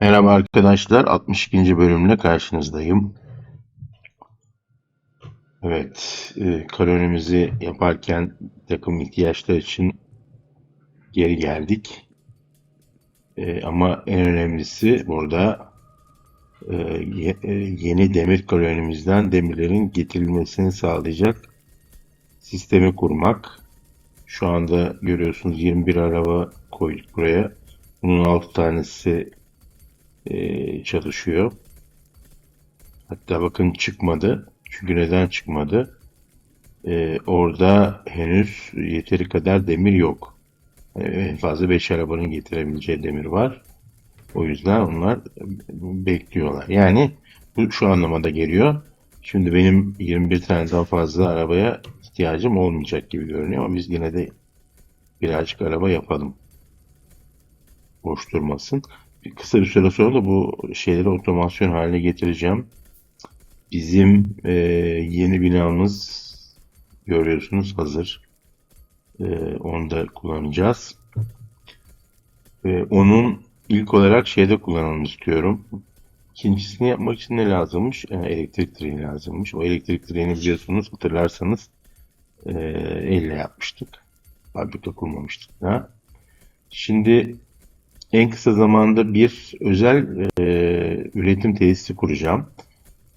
Merhaba arkadaşlar, 62. bölümle karşınızdayım. Evet, e, kolonimizi yaparken takım ihtiyaçlar için geri geldik. E, ama en önemlisi burada e, ye- yeni demir kolonimizden demirlerin getirilmesini sağlayacak sistemi kurmak. Şu anda görüyorsunuz 21 araba koyduk buraya. Bunun 6 tanesi e, çalışıyor. Hatta bakın çıkmadı. Çünkü neden çıkmadı? Ee, orada henüz yeteri kadar demir yok. Ee, en fazla 5 arabanın getirebileceği demir var. O yüzden onlar bekliyorlar. Yani bu şu anlamada geliyor. Şimdi benim 21 tane daha fazla arabaya ihtiyacım olmayacak gibi görünüyor ama biz yine de birazcık araba yapalım. Boş durmasın. Kısa bir süre sonra da bu şeyleri otomasyon haline getireceğim. Bizim e, yeni binamız görüyorsunuz hazır. E, onu da kullanacağız. E, onun ilk olarak şeyde kullanalım istiyorum. İkincisini yapmak için ne lazımmış? E, elektrik direği lazımmış. O elektrik direğini biliyorsunuz hatırlarsanız e, elle yapmıştık. Fabrika kurmamıştık da. Şimdi en kısa zamanda bir özel e, üretim tesisi kuracağım.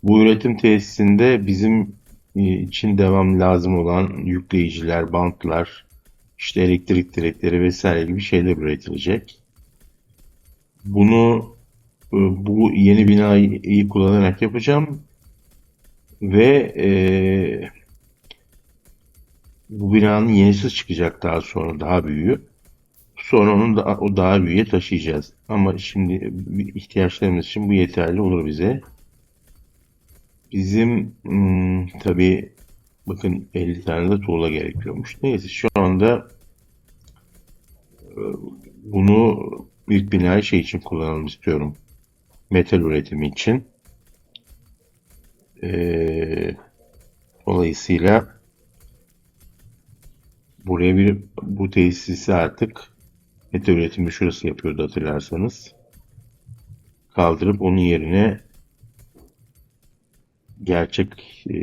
Bu üretim tesisinde bizim e, için devam lazım olan yükleyiciler, bantlar, işte elektrik direkleri vesaire gibi şeyler üretilecek. Bunu e, bu yeni binayı iyi kullanarak yapacağım ve e, bu binanın yenisi çıkacak daha sonra daha büyüğü. Sonra onu da o daha büyüğe taşıyacağız. Ama şimdi ihtiyaçlarımız için bu yeterli olur bize. Bizim hmm, tabii bakın 50 tane de tuğla gerekiyormuş. Neyse şu anda e, bunu büyük binayı şey için kullanalım istiyorum. Metal üretimi için. Ee, dolayısıyla buraya bir bu tesisi artık metal üretimi şurası yapıyordu hatırlarsanız. Kaldırıp onun yerine gerçek e,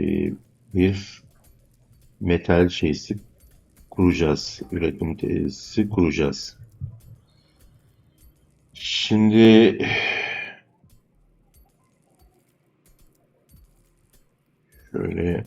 bir metal şeysi kuracağız. Üretim tesisi kuracağız. Şimdi şöyle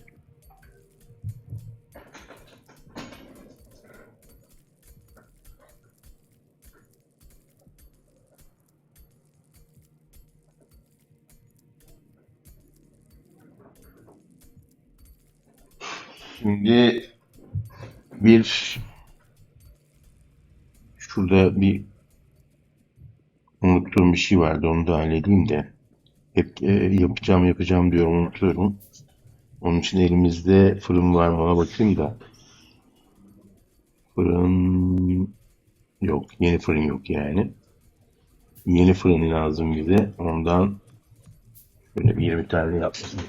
şimdi bir şurada bir unuttuğum bir şey vardı onu da halledeyim de hep e, yapacağım yapacağım diyorum unutuyorum. Onun için elimizde fırın var mı ona bakayım da fırın yok yeni fırın yok yani. Yeni fırın lazım bize ondan şöyle bir 20 tane yapmasını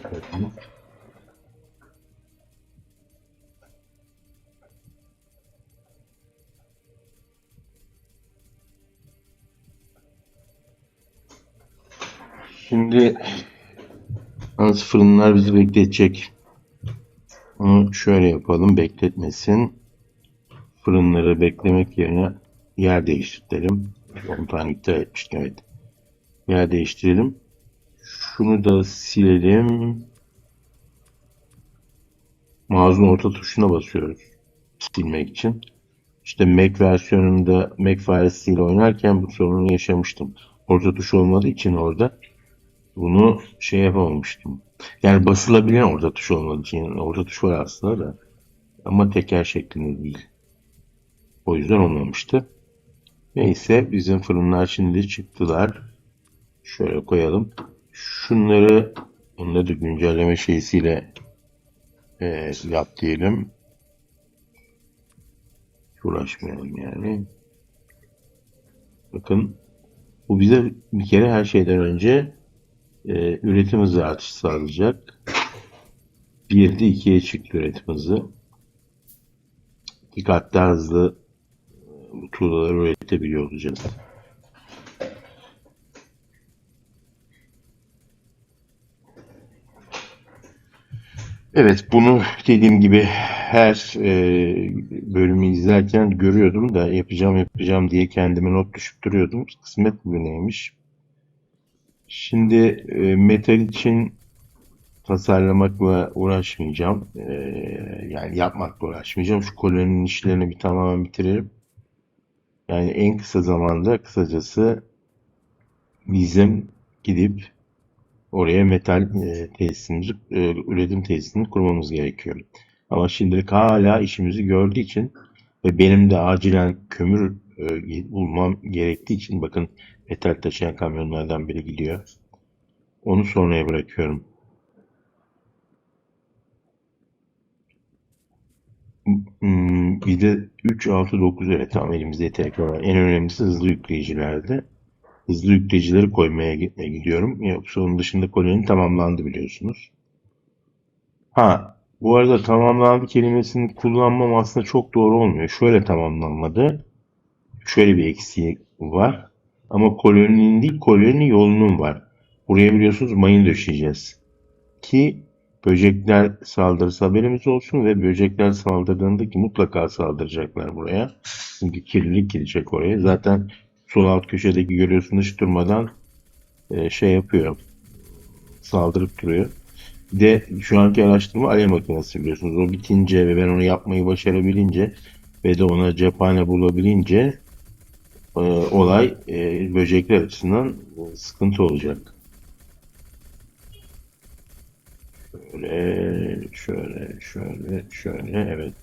Şimdi Yalnız fırınlar bizi bekletecek. Onu şöyle yapalım bekletmesin. Fırınları beklemek yerine yer değiştirelim. 10 tane iptal etmiştik evet. Yer değiştirelim. Şunu da silelim. Mouse'un orta tuşuna basıyoruz. Silmek için. İşte Mac versiyonunda Mac faresiyle oynarken bu sorunu yaşamıştım. Orta tuş olmadığı için orada bunu şey yapamamıştım. Yani basılabilen orta tuş olmadığı için yani orta tuş var aslında da ama teker şeklinde değil. O yüzden olmamıştı. Neyse bizim fırınlar şimdi çıktılar. Şöyle koyalım. Şunları onları da güncelleme şeysiyle e, yap diyelim. Uğraşmayalım yani. Bakın bu bize bir kere her şeyden önce e, üretim hızı artış sağlayacak. 1'de 2'ye çıktı üretim hızı. Dikkat daha hızlı bu tuğlaları üretebiliyor olacağız. Evet bunu dediğim gibi her e, bölümü izlerken görüyordum da yapacağım yapacağım diye kendime not düşüp duruyordum. Kısmet bugüneymiş. Şimdi e, metal için tasarlamakla uğraşmayacağım. E, yani yapmakla uğraşmayacağım. Şu koloninin işlerini bir tamamen bitiririm. Yani en kısa zamanda kısacası bizim gidip oraya metal e, tesisini, e, üretim tesisini kurmamız gerekiyor. Ama şimdilik hala işimizi gördüğü için ve benim de acilen kömür e, bulmam gerektiği için bakın metal taşıyan kamyonlardan biri gidiyor. Onu sonraya bırakıyorum. Bir de 3, 6, 9 evet tamam elimizde yeterli var. En önemlisi hızlı yükleyicilerde. Hızlı yükleyicileri koymaya gitmeye gidiyorum. Yoksa onun dışında koloninin tamamlandı biliyorsunuz. Ha, bu arada tamamlandı kelimesini kullanmam aslında çok doğru olmuyor. Şöyle tamamlanmadı. Şöyle bir eksiği var. Ama koloninin değil, koloni yolunun var. Buraya biliyorsunuz mayın döşeyeceğiz. Ki böcekler saldırırsa haberimiz olsun ve böcekler saldırdığında ki mutlaka saldıracaklar buraya. Çünkü kirlilik gidecek oraya. Zaten sol alt köşedeki görüyorsunuz hiç durmadan e, şey yapıyor. Saldırıp duruyor. Bir de şu anki araştırma alev makinesi biliyorsunuz. O bitince ve ben onu yapmayı başarabilince ve de ona cephane bulabilince e, olay e, böcekler açısından e, sıkıntı olacak. Şöyle, şöyle, şöyle, şöyle. Evet.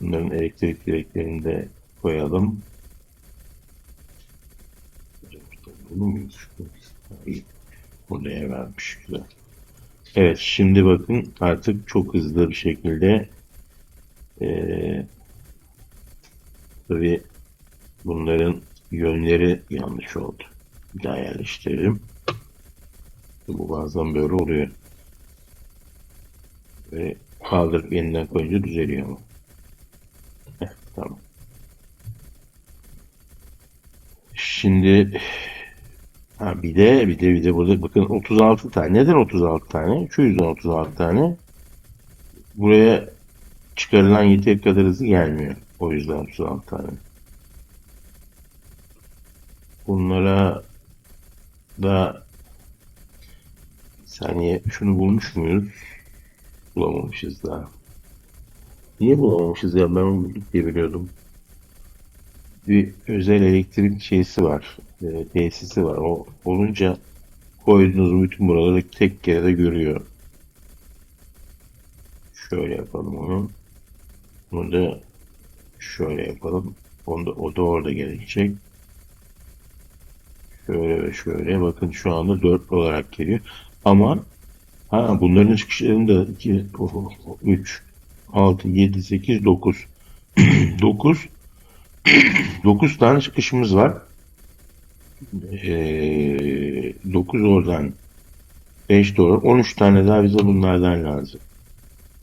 Bunların elektrik direklerini de koyalım. Buraya vermiş. Evet, şimdi bakın artık çok hızlı bir şekilde eee tabii bunların yönleri yanlış oldu. Bir daha yerleştirelim. Bu bazen böyle oluyor. Ve kaldırıp yeniden koyunca düzeliyor ama. Heh, tamam. Şimdi ha bir de bir de bir de burada bakın 36 tane. Neden 36 tane? Şu yüzden 36 tane. Buraya çıkarılan yeteri kadar hızlı gelmiyor. O yüzden 36 tane. Bunlara da saniye şunu bulmuş muyuz? Bulamamışız daha. Niye bulamamışız ya? Ben onu bulduk diye biliyordum. Bir özel elektrik şeysi var. E, tesisi var. O olunca koyduğunuz bütün buraları tek kerede görüyor. Şöyle yapalım onu. Bunu da şöyle yapalım. Onu da, o da orada gelecek. Şöyle ve şöyle. Bakın şu anda 4 olarak geliyor. Ama ha bunların çıkışlarında 2, 3, 6, 7, 8, 9. 9 9 tane çıkışımız var. Ee, 9 oradan 5 doğru. 13 tane daha bize bunlardan lazım.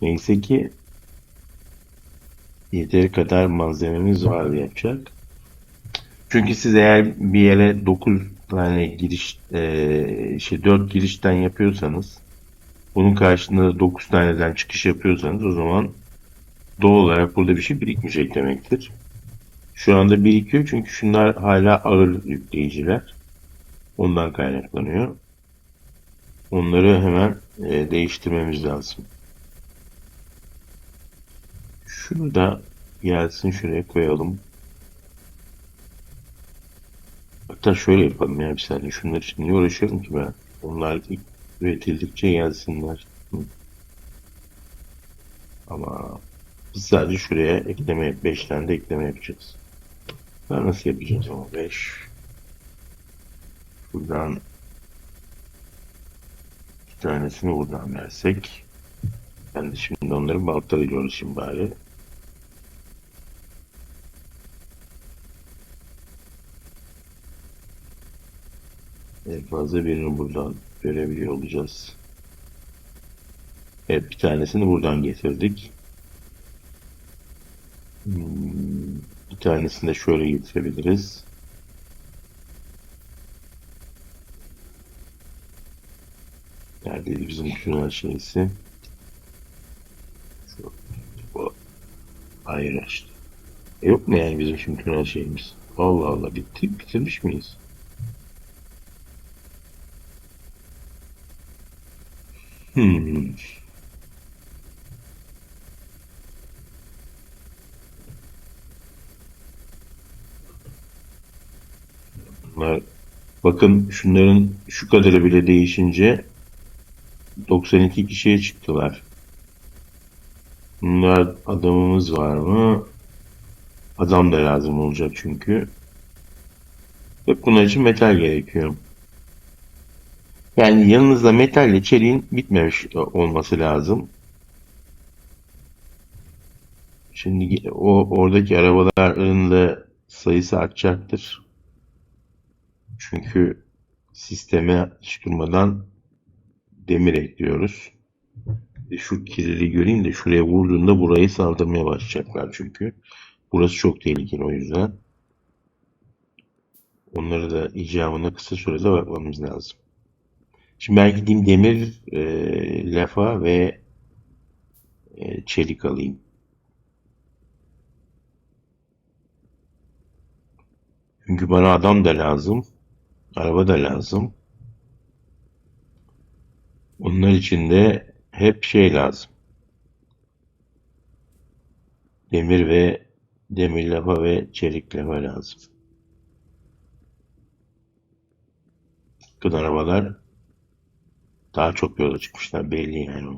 Neyse ki yeteri kadar malzememiz var yapacak. Çünkü siz eğer bir yere 9 tane giriş e, şey 4 girişten yapıyorsanız bunun karşılığında da 9 taneden çıkış yapıyorsanız o zaman doğal olarak burada bir şey birikmeyecek demektir. Şu anda birikiyor çünkü şunlar hala ağır yükleyiciler. Ondan kaynaklanıyor. Onları hemen e, değiştirmemiz lazım. Şunu da gelsin şuraya koyalım. Hatta şöyle yapalım ya bir saniye. Şunlar için niye uğraşıyorum ki ben? Onlar üretildikçe gelsinler. Hı. Ama biz sadece şuraya ekleme, 5 tane de ekleme yapacağız. Ben nasıl yapacağız ama 5 Buradan iki tanesini buradan versek. Ben de şimdi onları baltalayla uğraşayım bari. En fazla birini buradan görebiliyor olacağız. Evet bir tanesini buradan getirdik. Hmm, bir tanesini de şöyle getirebiliriz. Neredeydi bizim tünel şeysi? daire işte. E yok mu yani bizim şimdi tünel şeyimiz? Allah Allah bitti, bitirmiş miyiz? Hmm. Bakın şunların şu kadarı bile değişince 92 kişiye çıktılar. Bunlar adamımız var mı? Adam da lazım olacak çünkü. Hep bunlar için metal gerekiyor. Yani yanınızda metalle çeliğin bitmemiş olması lazım. Şimdi o oradaki arabaların da sayısı artacaktır. Çünkü sisteme hiç durmadan demir ekliyoruz. E Şu kirliliği göreyim de şuraya vurduğunda burayı saldırmaya başlayacaklar çünkü. Burası çok tehlikeli o yüzden. Onları da icabına kısa sürede bakmamız lazım. Şimdi ben gideyim demir, e, lafa ve e, çelik alayım. Çünkü bana adam da lazım. Araba da lazım. Onlar için de hep şey lazım. Demir ve demir lafa ve çelik lafa lazım. Bakın arabalar daha çok yola çıkmışlar belli yani.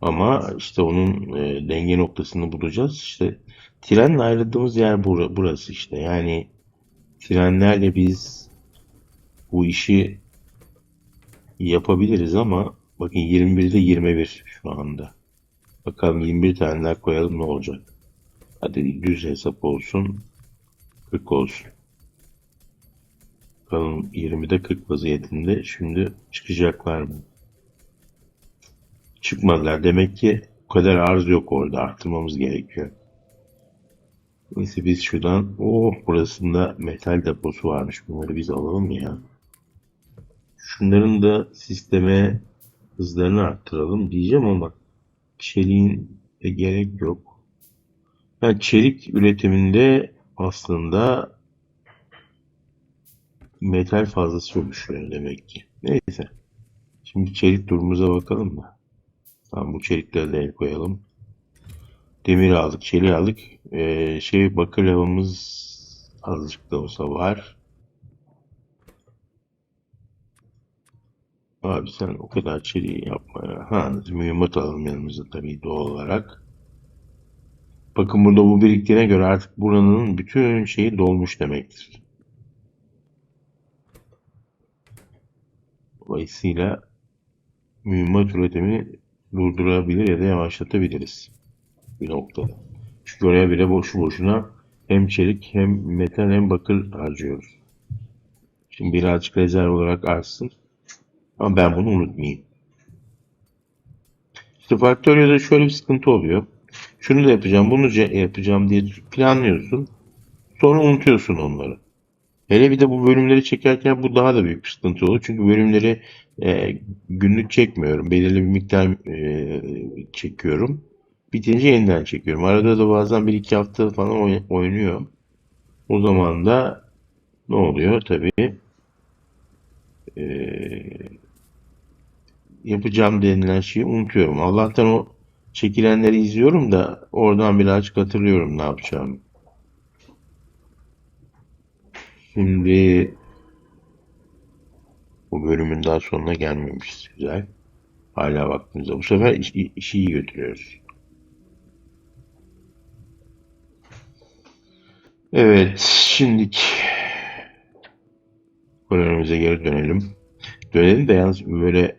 Ama işte onun e, denge noktasını bulacağız. İşte trenle ayrıldığımız yer bura- burası işte. Yani trenlerle biz bu işi yapabiliriz ama bakın 21'de 21 şu anda. Bakalım 21 tane daha koyalım ne olacak? Hadi düz hesap olsun. 40 olsun. Bakalım 20'de 40 vaziyetinde. Şimdi çıkacaklar mı? Çıkmadılar. Demek ki o kadar arz yok orada. Arttırmamız gerekiyor. Neyse biz şuradan oh burasında metal deposu varmış. Bunları biz alalım ya. Şunların da sisteme hızlarını arttıralım diyeceğim ama çeliğin de gerek yok. Yani çelik üretiminde aslında metal fazlası oluşuyor demek ki. Neyse. Şimdi çelik durumumuza bakalım mı? Tamam bu çelikleri de el koyalım. Demir aldık, çelik aldık. Ee, şey bakır lavamız azıcık da olsa var. Abi sen o kadar çeliği yapma ya. Ha, mühimmat alalım yanımıza tabii doğal olarak. Bakın burada bu biriktiğine göre artık buranın bütün şeyi dolmuş demektir. Dolayısıyla mühimmat üretimini durdurabilir ya da yavaşlatabiliriz bir noktada. Çünkü oraya bile boşu boşuna hem çelik hem metal hem bakır harcıyoruz. Şimdi birazcık rezerv olarak artsın. Ama ben bunu unutmayayım. İşte Factorio'da şöyle bir sıkıntı oluyor. Şunu da yapacağım, bunu yapacağım diye planlıyorsun. Sonra unutuyorsun onları. Hele bir de bu bölümleri çekerken bu daha da büyük bir sıkıntı olur. Çünkü bölümleri e, günlük çekmiyorum. Belirli bir miktar e, çekiyorum. Bitince yeniden çekiyorum. Arada da bazen bir iki hafta falan oy- oynuyor. O zaman da ne oluyor? Tabii e, yapacağım denilen şeyi unutuyorum. Allah'tan o çekilenleri izliyorum da oradan birazcık hatırlıyorum ne yapacağımı. Şimdi bu bölümün daha sonuna gelmemişiz. Güzel. Hala var. Bu sefer iş- işi iyi götürüyoruz. Evet, şimdilik konumuza geri dönelim. Dönelim de yalnız böyle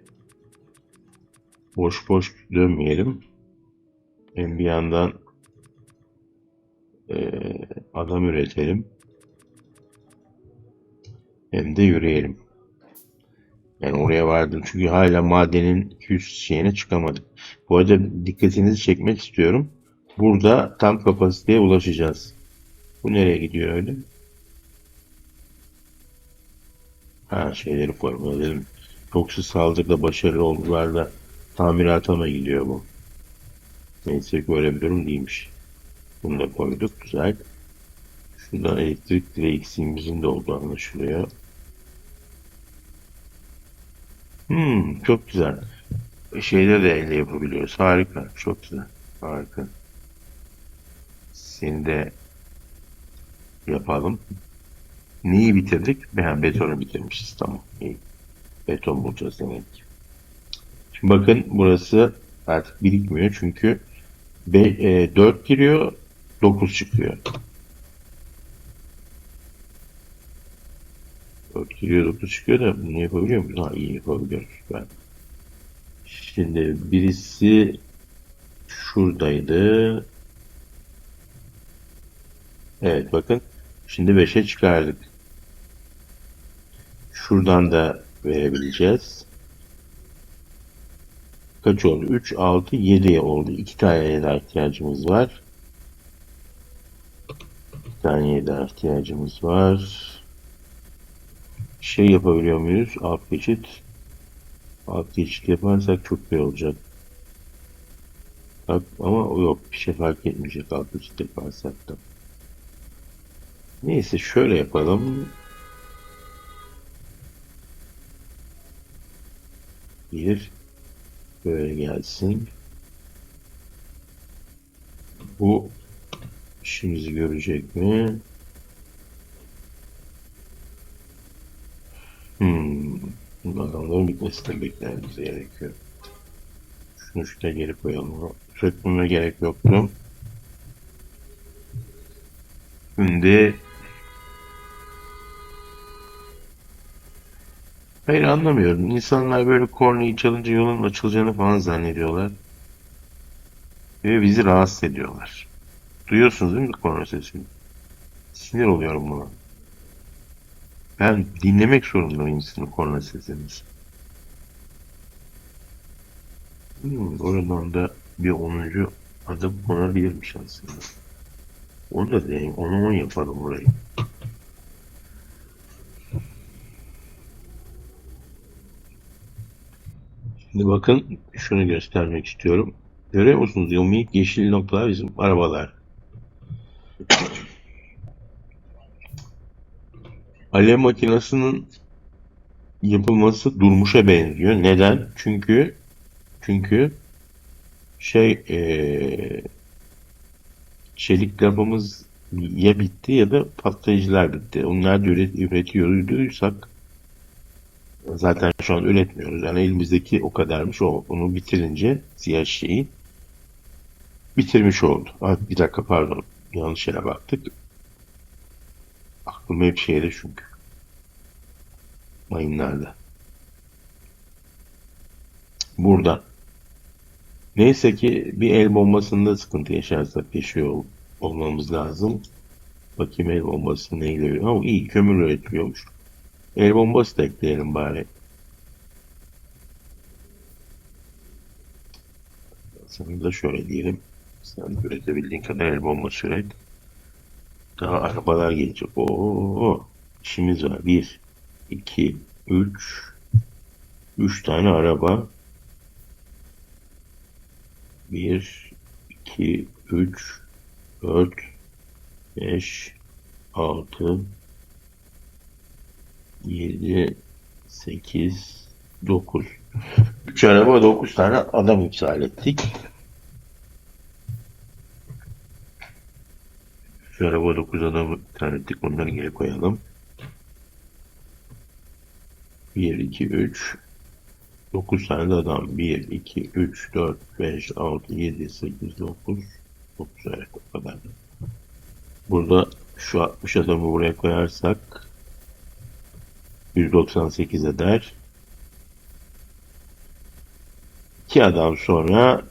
boş boş dönmeyelim. Hem bir yandan eee, adam üretelim hem de yürüyelim. Yani oraya vardım çünkü hala madenin 200 şeyine çıkamadık. Bu arada dikkatinizi çekmek istiyorum. Burada tam kapasiteye ulaşacağız. Bu nereye gidiyor öyle? Ha şeyleri formaladım. Yoksa saldırıda başarılı oldular da tamirata mı gidiyor bu? Neyse ki böyle bir durum değilmiş. Bunu da koyduk. Güzel. Şuradan elektrik direği eksiğimizin de olduğu anlaşılıyor. Hmm, çok güzel. Şeyde de elle yapabiliyoruz. Harika. Çok güzel. Harika. Seni de yapalım. Neyi bitirdik? Ha, betonu bitirmişiz. Tamam. İyi. Beton bulacağız demek. Şimdi bakın burası artık birikmiyor çünkü be, e, 4 giriyor 9 çıkıyor. 4 giriyor 9 çıkıyor da bunu yapabiliyor muyuz? Ha iyi yapabiliyoruz. Ben. Şimdi birisi şuradaydı. Evet bakın. Şimdi 5'e çıkardık. Şuradan da verebileceğiz. Kaç oldu? 3, 6, 7 oldu. 2 tane daha ihtiyacımız var. 2 tane daha ihtiyacımız var. Şey yapabiliyor muyuz? Alt geçit. Alt geçit yaparsak çok iyi olacak. Bak, ama yok bir şey fark etmeyecek alt geçit yaparsak da. Neyse şöyle yapalım. Bir böyle gelsin. Bu işimizi görecek mi? Hmm. Adamların bitmesini beklememiz gerekiyor. Şunu şuraya geri koyalım. Sökmeme gerek yoktu. Şimdi Hayır anlamıyorum. İnsanlar böyle kornayı çalınca yolun açılacağını falan zannediyorlar. Ve bizi rahatsız ediyorlar. Duyuyorsunuz değil mi korna sesini? Sinir oluyorum buna. Ben dinlemek zorundayım sizin korna sesinizi. Hmm, oradan da bir 10. adım konabilirmiş aslında. Onu da deneyim. Onu 10 yapalım burayı. Şimdi bakın şunu göstermek istiyorum. Görüyor musunuz? Minik yeşil noktalar bizim arabalar. Alev makinesinin yapılması durmuşa benziyor. Neden? Çünkü çünkü şey eee çelik lafımız ya bitti ya da patlayıcılar bitti. Onlar da üret, üretiyorduysak zaten şu an üretmiyoruz. Yani elimizdeki o kadarmış. O, onu bitirince siyah şeyi bitirmiş oldu. Bir dakika pardon. Yanlış yere baktık. Aklım hep şeyde çünkü. Mayınlarda. Burada. Neyse ki bir el bombasında sıkıntı yaşarsak yaşıyor ol- olmamız lazım. Bakayım el bombası neyle üretiyor. Ha, iyi kömür üretiliyormuş. El bombası da ekleyelim bari. Sana da şöyle diyelim. Sen üretebildiğin kadar el bombası üret. Daha arabalar gelecek. Oo, işimiz var. Bir, iki, üç. Üç tane araba. Bir, iki, üç, dört, beş, altı, yedi, sekiz, dokuz. Üç araba, dokuz tane adam iptal ettik. Araba dokuz adam iptal ettik. Onları geri koyalım. Bir, iki, üç. 9 tane de adam. 1, 2, 3, 4, 5, 6, 7, 8, 9. 9 evet kadar. Burada şu 60 adamı buraya koyarsak 198 eder. 2 adam sonra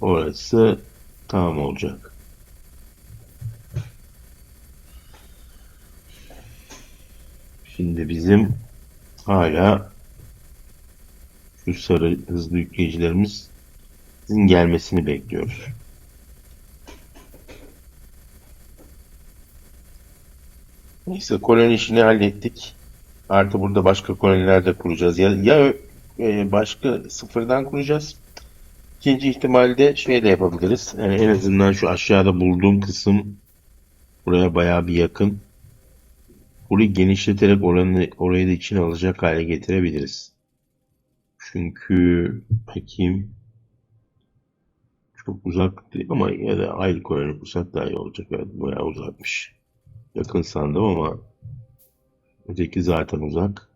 orası tamam olacak. Şimdi bizim hala şu sarı hızlı yükleyicilerimizin gelmesini bekliyoruz. Neyse koloni işini hallettik. Artı burada başka koloniler de kuracağız. Ya, ya e, başka sıfırdan kuracağız İkinci ihtimalde şey de yapabiliriz. Yani en azından şu aşağıda bulduğum kısım buraya bayağı bir yakın. Burayı genişleterek oranı, orayı da içine alacak hale getirebiliriz. Çünkü bakayım çok uzak değil ama ya da aynı koloni kursak daha iyi olacak. Evet, bayağı uzakmış. Yakın sandım ama öteki zaten uzak.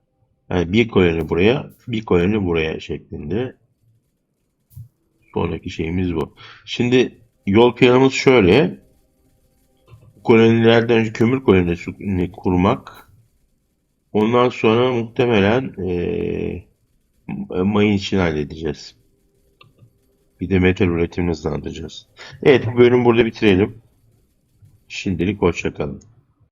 Yani bir koloni buraya, bir koloni buraya şeklinde. Sonraki şeyimiz bu. Şimdi yol planımız şöyle. Kolonilerden önce kömür kolonisi kurmak. Ondan sonra muhtemelen eee mayın işini halledeceğiz. Bir de metal üretimini hızlandıracağız. Evet bu bölümü burada bitirelim. Şimdilik hoşça kalın.